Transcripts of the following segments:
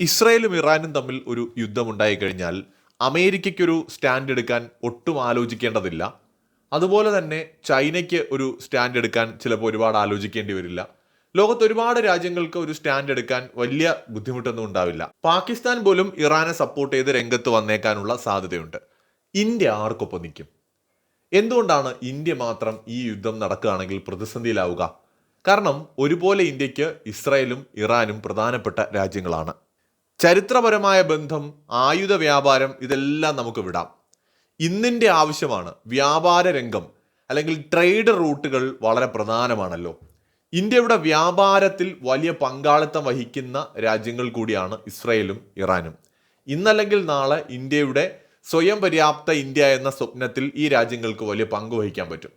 ഇസ്രായേലും ഇറാനും തമ്മിൽ ഒരു യുദ്ധമുണ്ടായി കഴിഞ്ഞാൽ അമേരിക്കയ്ക്കൊരു സ്റ്റാൻഡ് എടുക്കാൻ ഒട്ടും ആലോചിക്കേണ്ടതില്ല. അതുപോലെ തന്നെ ചൈനയ്ക്ക് ഒരു സ്റ്റാൻഡ് എടുക്കാൻ ചിലപ്പോൾ ഒരുപാട് ആലോചിക്കേണ്ടി വരില്ല. ലോകത്ത് ഒരുപാട് രാജ്യങ്ങൾക്ക് ഒരു സ്റ്റാൻഡ് എടുക്കാൻ വലിയ ബുദ്ധിമുട്ടൊന്നും ഉണ്ടാവില്ല. പാകിസ്ഥാൻ പോലും ഇറാനെ സപ്പോർട്ട് ചെയ്ത് രംഗത്ത് വന്നേക്കാനുള്ള സാധ്യതയുണ്ട്. ഇന്ത്യ ആർക്കൊപ്പം നിൽക്കും? എന്തുകൊണ്ടാണ് ഇന്ത്യ മാത്രം ഈ യുദ്ധം നടക്കുകയാണെങ്കിൽ പ്രതിസന്ധിയിലാവുക? കാരണം ഒരുപോലെ ഇന്ത്യയ്ക്ക് ഇസ്രായേലും ഇറാനും പ്രധാനപ്പെട്ട രാജ്യങ്ങളാണ്. ചരിത്രപരമായ ബന്ധം ആയുധ വ്യാപാരം ഇതെല്ലാം നമുക്ക് വിടാം. ഇന്നിന്റെ ആവശ്യമാണ് വ്യാപാര രംഗം അല്ലെങ്കിൽ ട്രേഡ് റൂട്ടുകൾ വളരെ പ്രധാനമാണല്ലോ. ഇന്ത്യയുടെ വ്യാപാരത്തിൽ വലിയ പങ്കാളിത്തം വഹിക്കുന്ന രാജ്യങ്ങൾ കൂടിയാണ് ഇസ്രയേലും ഇറാനും. ഇന്നല്ലെങ്കിൽ നാളെ ഇന്ത്യയുടെ സ്വയം പര്യാപ്ത ഇന്ത്യ എന്ന സ്വപ്നത്തിൽ ഈ രാജ്യങ്ങൾക്ക് വലിയ പങ്ക് വഹിക്കാൻ പറ്റും.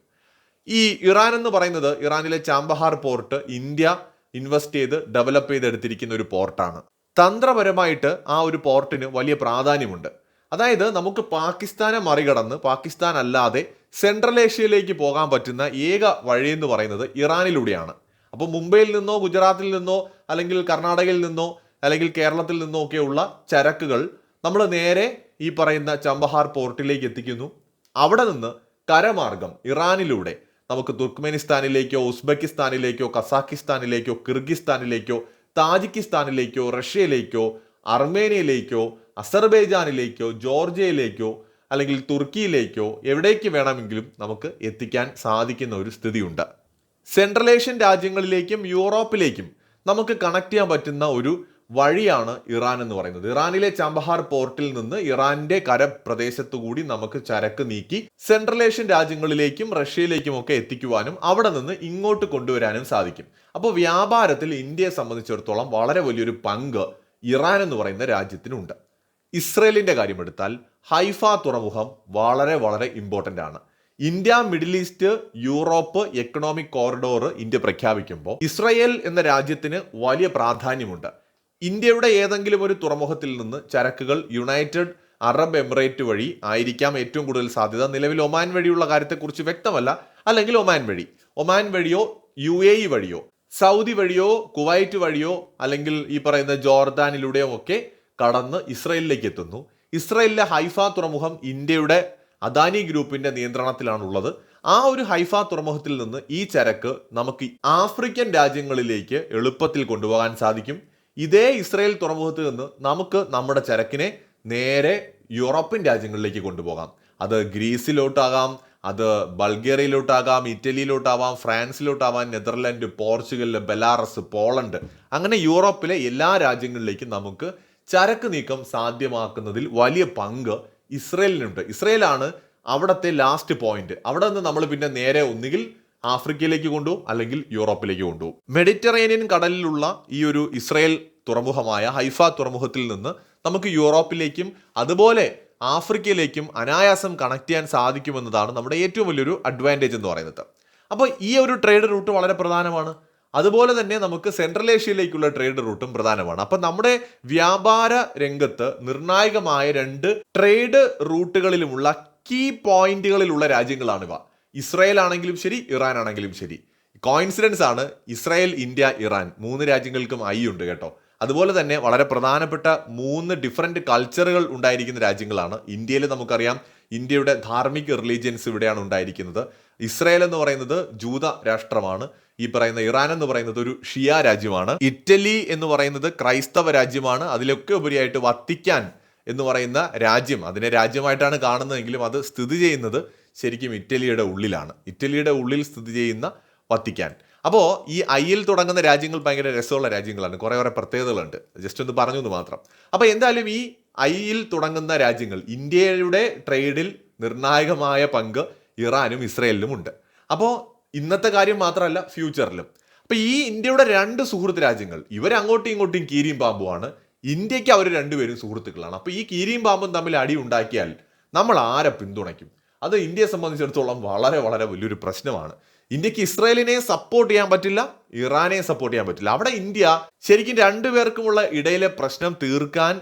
ഈ ഇറാൻ എന്ന് പറയുന്നത് ഇറാനിലെ ചാമ്പഹാർ പോർട്ട് ഇന്ത്യ ഇൻവെസ്റ്റ് ചെയ്ത് ഡെവലപ്പ് ചെയ്തെടുത്തിരിക്കുന്ന ഒരു പോർട്ടാണ്. തന്ത്രപരമായിട്ട് ആ ഒരു പോർട്ടിന് വലിയ പ്രാധാന്യമുണ്ട്. അതായത് നമുക്ക് പാകിസ്ഥാനെ മറികടന്ന് പാകിസ്ഥാൻ അല്ലാതെ സെൻട്രൽ ഏഷ്യയിലേക്ക് പോകാൻ പറ്റുന്ന ഏക വഴിയെന്ന് പറയുന്നത് ഇറാനിലൂടെയാണ്. അപ്പോൾ മുംബൈയിൽ നിന്നോ ഗുജറാത്തിൽ നിന്നോ അല്ലെങ്കിൽ കർണാടകയിൽ നിന്നോ അല്ലെങ്കിൽ കേരളത്തിൽ നിന്നോ ഒക്കെയുള്ള ചരക്കുകൾ നമ്മൾ നേരെ ഈ പറയുന്ന ചമ്പഹാർ പോർട്ടിലേക്ക് എത്തിക്കുന്നു. അവിടെ നിന്ന് കരമാർഗം ഇറാനിലൂടെ നമുക്ക് തുർക്ക്മെനിസ്ഥാനിലേക്കോ ഉസ്ബെക്കിസ്ഥാനിലേക്കോ കസാക്കിസ്ഥാനിലേക്കോ കിർഗിസ്ഥാനിലേക്കോ താജിക്കിസ്ഥാനിലേക്കോ റഷ്യയിലേക്കോ അർമേനിയയിലേക്കോ അസർബൈജാനിലേക്കോ ജോർജിയയിലേക്കോ അല്ലെങ്കിൽ തുർക്കിയിലേക്കോ എവിടേക്ക് വേണമെങ്കിലും നമുക്ക് എത്തിക്കാൻ സാധിക്കുന്ന ഒരു സ്ഥിതിയുണ്ട്. സെൻട്രൽ ഏഷ്യൻ രാജ്യങ്ങളിലേക്കും യൂറോപ്പിലേക്കും നമുക്ക് കണക്ട് ചെയ്യാൻ പറ്റുന്ന ഒരു വഴിയാണ് ഇറാൻ എന്ന് പറയുന്നത്. ഇറാനിലെ ചമ്പഹാർ പോർട്ടിൽ നിന്ന് ഇറാന്റെ കരപ്രദേശത്തു കൂടി നമുക്ക് ചരക്ക് നീക്കി സെൻട്രൽ ഏഷ്യൻ രാജ്യങ്ങളിലേക്കും റഷ്യയിലേക്കും ഒക്കെ എത്തിക്കുവാനും അവിടെ നിന്ന് ഇങ്ങോട്ട് കൊണ്ടുവരാനും സാധിക്കും. അപ്പോൾ വ്യാപാരത്തിൽ ഇന്ത്യയെ സംബന്ധിച്ചിടത്തോളം വളരെ വലിയൊരു പങ്ക് ഇറാൻ എന്ന് പറയുന്ന രാജ്യത്തിനുണ്ട്. ഇസ്രയേലിന്റെ കാര്യമെടുത്താൽ ഹൈഫ തുറമുഖം വളരെ വളരെ ഇമ്പോർട്ടന്റ് ആണ്. India Middle East Europe economic corridor India പ്രഖ്യാപിക്കുമ്പോൾ Israel എന്ന രാജ്യത്തിന് വലിയ പ്രാധാന്യമുണ്ട്. ഇന്ത്യയുടെ ഏതെങ്കിലും ഒരു തുറമുഖത്തിൽ നിന്ന് ചരക്കുകൾ യുണൈറ്റഡ് അറബ് എമിറേറ്റ് വഴി ആയിരിക്കാം ഏറ്റവും കൂടുതൽ സാധ്യത. നിലവിൽ ഒമാൻ വഴിയുള്ള കാര്യത്തെക്കുറിച്ച് വ്യക്തമല്ല. അല്ലെങ്കിൽ ഒമാൻ വഴി. ഒമാൻ വഴിയോ യു എ ഇ വഴിയോ സൗദി വഴിയോ കുവൈറ്റ് വഴിയോ അല്ലെങ്കിൽ ഈ പറയുന്ന ജോർദാനിലൂടെയോ ഒക്കെ കടന്ന് ഇസ്രയേലിലേക്ക് എത്തുന്നു. ഇസ്രയേലിലെ ഹൈഫ തുറമുഖം ഇന്ത്യയുടെ അദാനി ഗ്രൂപ്പിന്റെ നിയന്ത്രണത്തിലാണുള്ളത്. ആ ഒരു ഹൈഫ തുറമുഖത്തിൽ നിന്ന് ഈ ചരക്ക് നമുക്ക് ആഫ്രിക്കൻ രാജ്യങ്ങളിലേക്ക് എളുപ്പത്തിൽ കൊണ്ടുപോകാൻ സാധിക്കും. ഇതേ ഇസ്രയേൽ തുറമുഖത്ത് നിന്ന് നമുക്ക് നമ്മുടെ ചരക്കിനെ നേരെ യൂറോപ്യൻ രാജ്യങ്ങളിലേക്ക് കൊണ്ടുപോകാം. അത് ഗ്രീസിലോട്ടാകാം അത് ബൾഗേറിയയിലോട്ടാകാം ഇറ്റലിയിലോട്ടാവാം ഫ്രാൻസിലോട്ടാവാം നെതർലാൻഡ് പോർച്ചുഗൽ ബെലാറസ് പോളണ്ട്. അങ്ങനെ യൂറോപ്പിലെ എല്ലാ രാജ്യങ്ങളിലേക്കും നമുക്ക് ചരക്ക് നീക്കം സാധ്യമാക്കുന്നതിൽ വലിയ പങ്ക് ഇസ്രയേലിനുണ്ട്. ഇസ്രയേലാണ് അവിടുത്തെ ലാസ്റ്റ് പോയിന്റ് അവിടെ നിന്ന് നമ്മൾ പിന്നെ നേരെ ഒന്നുകിൽ ആഫ്രിക്കയിലേക്ക് കൊണ്ടുപോകും അല്ലെങ്കിൽ യൂറോപ്പിലേക്ക് കൊണ്ടുപോകും. മെഡിറ്ററേനിയൻ കടലിലുള്ള ഈ ഒരു ഇസ്രയേൽ തുറമുഖമായ ഹൈഫ തുറമുഖത്തിൽ നിന്ന് നമുക്ക് യൂറോപ്പിലേക്കും അതുപോലെ ആഫ്രിക്കയിലേക്കും അനായാസം കണക്ട് ചെയ്യാൻ സാധിക്കുമെന്നതാണ് നമ്മുടെ ഏറ്റവും വലിയൊരു അഡ്വാന്റേജ് എന്ന് പറയുന്നത്. അപ്പോൾ ഈ ഒരു ട്രേഡ് റൂട്ട് വളരെ പ്രധാനമാണ്. അതുപോലെ തന്നെ നമുക്ക് സെൻട്രൽ ഏഷ്യയിലേക്കുള്ള ട്രേഡ് റൂട്ടും പ്രധാനമാണ്. അപ്പം നമ്മുടെ വ്യാപാര രംഗത്ത് നിർണായകമായ രണ്ട് ട്രേഡ് റൂട്ടുകളിലുമുള്ള കീ പോയിന്റുകളിലുള്ള രാജ്യങ്ങളാണിവ. ഇസ്രായേൽ ആണെങ്കിലും ശരി ഇറാൻ ആണെങ്കിലും ശരി. കോയിൻസിഡൻസ് ആണ് ഇസ്രായേൽ ഇന്ത്യ ഇറാൻ. മൂന്ന് രാജ്യങ്ങൾക്കും ഐ ഉണ്ട് കേട്ടോ. അതുപോലെ തന്നെ വളരെ പ്രധാനപ്പെട്ട മൂന്ന് ഡിഫറെന്റ് കൾച്ചറുകൾ ഉണ്ടായിരിക്കുന്ന രാജ്യങ്ങളാണ്. ഇന്ത്യയിൽ നമുക്കറിയാം ഇന്ത്യയുടെ ധാർമ്മിക റിലീജിയൻസ് ഇവിടെയാണ് ഉണ്ടായിരിക്കുന്നത്. ഇസ്രായേൽ എന്ന് പറയുന്നത് ജൂത രാഷ്ട്രമാണ്. ഈ പറയുന്ന ഇറാൻ എന്ന് പറയുന്നത് ഒരു ഷിയ രാജ്യമാണ്. ഇറ്റലി എന്ന് പറയുന്നത് ക്രൈസ്തവ രാജ്യമാണ്. അതിലൊക്കെ ഉപരിയായിട്ട് വത്തിക്കാൻ എന്ന് പറയുന്ന രാജ്യം. അതിനെ രാജ്യമായിട്ടാണ് കാണുന്നതെങ്കിലും അത് സ്ഥിതി ചെയ്യുന്നത്. ശരിക്കും ഇറ്റലിയുടെ ഉള്ളിലാണ്. ഇറ്റലിയുടെ ഉള്ളിൽ സ്ഥിതി ചെയ്യുന്ന വത്തിക്കാൻ. അപ്പോൾ ഈ ഐയിൽ തുടങ്ങുന്ന രാജ്യങ്ങൾ ഭയങ്കര രസമുള്ള രാജ്യങ്ങളാണ്. കുറേ കുറേ പ്രത്യേകതകളുണ്ട്. ജസ്റ്റ് ഒന്ന് പറഞ്ഞു എന്ന് മാത്രം. അപ്പോൾ എന്തായാലും ഈ ഐയിൽ തുടങ്ങുന്ന രാജ്യങ്ങൾ ഇന്ത്യയുടെ ട്രേഡിൽ നിർണായകമായ പങ്ക് ഇറാനും ഇസ്രയേലിനും ഉണ്ട്. അപ്പോൾ ഇന്നത്തെ കാര്യം മാത്രമല്ല ഫ്യൂച്ചറിലും. അപ്പോൾ ഈ ഇന്ത്യയുടെ രണ്ട് സുഹൃത്ത് രാജ്യങ്ങൾ ഇവരങ്ങോട്ടും ഇങ്ങോട്ടും കീരിയും പാമ്പുമാണ് ഇന്ത്യയ്ക്ക് അവർ രണ്ടുപേരും സുഹൃത്തുക്കളാണ്. അപ്പോൾ ഈ കീരിയും പാമ്പും തമ്മിൽ അടി ഉണ്ടാക്കിയാൽ നമ്മൾ ആരെ പിന്തുണയ്ക്കും? അത് ഇന്ത്യയെ സംബന്ധിച്ചിടത്തോളം വളരെ വളരെ വലിയൊരു പ്രശ്നമാണ്. ഇന്ത്യയ്ക്ക് ഇസ്രായേലിനെ സപ്പോർട്ട് ചെയ്യാൻ പറ്റില്ല ഇറാനെ സപ്പോർട്ട് ചെയ്യാൻ പറ്റില്ല. അവിടെ ഇന്ത്യ ശരിക്കും രണ്ടുപേർക്കുമുള്ള ഇടയിലെ പ്രശ്നം തീർക്കാൻ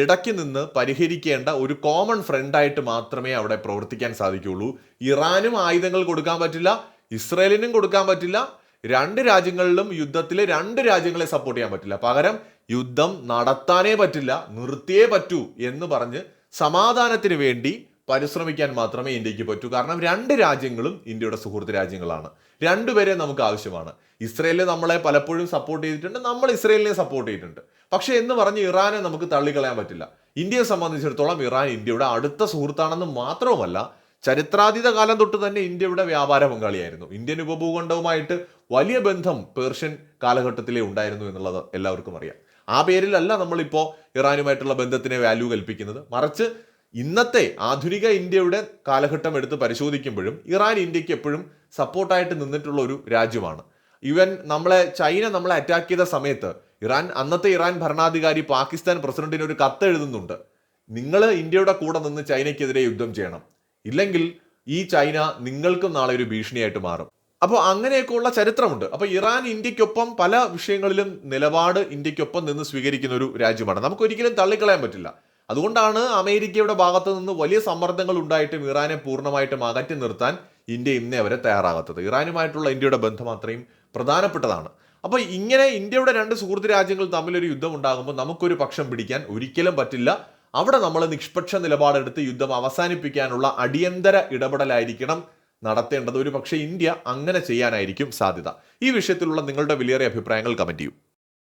ഇടയ്ക്ക് നിന്ന് പരിഹരിക്കേണ്ട ഒരു കോമൺ ഫ്രണ്ടായിട്ട് മാത്രമേ അവിടെ പ്രവർത്തിക്കാൻ സാധിക്കുകയുള്ളൂ. ഇറാനും ആയുധങ്ങൾ കൊടുക്കാൻ പറ്റില്ല ഇസ്രായേലിനും കൊടുക്കാൻ പറ്റില്ല രണ്ട് രാജ്യങ്ങളിലും യുദ്ധത്തിൽ രണ്ട് രാജ്യങ്ങളെ സപ്പോർട്ട് ചെയ്യാൻ പറ്റില്ല. പകരം യുദ്ധം നടത്താനേ പറ്റില്ല നിർത്തിയേ പറ്റൂ എന്ന് പറഞ്ഞ് സമാധാനത്തിന് വേണ്ടി പരിശ്രമിക്കാൻ മാത്രമേ ഇന്ത്യയ്ക്ക് പറ്റൂ. കാരണം രണ്ട് രാജ്യങ്ങളും ഇന്ത്യയുടെ സുഹൃത്ത് രാജ്യങ്ങളാണ്. രണ്ടുപേരെ നമുക്ക് ആവശ്യമാണ്. ഇസ്രയേലിനെ നമ്മളെ പലപ്പോഴും സപ്പോർട്ട് ചെയ്തിട്ടുണ്ട്. നമ്മൾ ഇസ്രയേലിനെ സപ്പോർട്ട് ചെയ്തിട്ടുണ്ട്. പക്ഷേ എന്ന് പറഞ്ഞ് ഇറാനെ നമുക്ക് തള്ളിക്കളയാൻ പറ്റില്ല. ഇന്ത്യയെ സംബന്ധിച്ചിടത്തോളം ഇറാൻ ഇന്ത്യയുടെ അടുത്ത സുഹൃത്താണെന്ന് മാത്രവുമല്ല ചരിത്രാതീത കാലം തൊട്ട് തന്നെ ഇന്ത്യയുടെ വ്യാപാര പങ്കാളിയായിരുന്നു. ഇന്ത്യൻ ഉപഭൂഖണ്ഡവുമായിട്ട് വലിയ ബന്ധം പേർഷ്യൻ കാലഘട്ടത്തിലേ ഉണ്ടായിരുന്നു എന്നുള്ളത് എല്ലാവർക്കും അറിയാം. ആ പേരിലല്ല നമ്മളിപ്പോൾ ഇറാനുമായിട്ടുള്ള ബന്ധത്തിനെ വാല്യൂ കൽപ്പിക്കുന്നത്. മറിച്ച് ഇന്നത്തെ ആധുനിക ഇന്ത്യയുടെ കാലഘട്ടം എടുത്ത് പരിശോധിക്കുമ്പോഴും ഇറാൻ ഇന്ത്യയ്ക്ക് എപ്പോഴും സപ്പോർട്ടായിട്ട് നിന്നിട്ടുള്ള ഒരു രാജ്യമാണ്. ഇവൻ നമ്മളെ ചൈന നമ്മളെ അറ്റാക്ക് ചെയ്ത സമയത്ത് ഇറാൻ അന്നത്തെ ഇറാൻ ഭരണാധികാരി പാകിസ്ഥാൻ പ്രസിഡന്റിന് ഒരു കത്ത് എഴുതുന്നുണ്ട്. നിങ്ങൾ ഇന്ത്യയുടെ കൂടെ നിന്ന് ചൈനയ്ക്കെതിരെ യുദ്ധം ചെയ്യണം. ഇല്ലെങ്കിൽ ഈ ചൈന നിങ്ങൾക്കും നാളെ ഒരു ഭീഷണിയായിട്ട് മാറും. അപ്പോൾ അങ്ങനെയൊക്കെയുള്ള ചരിത്രമുണ്ട്. അപ്പോൾ ഇറാൻ ഇന്ത്യക്കൊപ്പം പല വിഷയങ്ങളിലും നിലപാട് ഇന്ത്യക്കൊപ്പം നിന്ന് സ്വീകരിക്കുന്ന ഒരു രാജ്യമാണ്. നമുക്ക് ഒരിക്കലും തള്ളിക്കളയാൻ പറ്റില്ല. അതുകൊണ്ടാണ് അമേരിക്കയുടെ ഭാഗത്ത് നിന്ന് വലിയ സമ്മർദ്ദങ്ങൾ ഉണ്ടായിട്ടും ഇറാനെ പൂർണമായിട്ടും അകറ്റി നിർത്താൻ ഇന്ത്യ ഇന്നേ വരെ തയ്യാറാകാത്തത്. ഇറാനുമായിട്ടുള്ള ഇന്ത്യയുടെ ബന്ധം അത്രയും പ്രധാനപ്പെട്ടതാണ്. അപ്പോൾ ഇങ്ങനെ ഇന്ത്യയുടെ രണ്ട് സുഹൃത്ത് രാജ്യങ്ങൾ തമ്മിലൊരു യുദ്ധം ഉണ്ടാകുമ്പോൾ നമുക്കൊരു പക്ഷം പിടിക്കാൻ ഒരിക്കലും പറ്റില്ല. അവിടെ നമ്മൾ നിഷ്പക്ഷ നിലപാടെടുത്ത് യുദ്ധം അവസാനിപ്പിക്കാനുള്ള അടിയന്തര ഇടപെടലായിരിക്കണം നടത്തേണ്ടത്. ഒരു പക്ഷേ ഇന്ത്യ അങ്ങനെ ചെയ്യാനായിരിക്കും സാധ്യത. ഈ വിഷയത്തിലുള്ള നിങ്ങളുടെ വിലയേറിയ അഭിപ്രായങ്ങൾ കമന്റ് ചെയ്യൂ.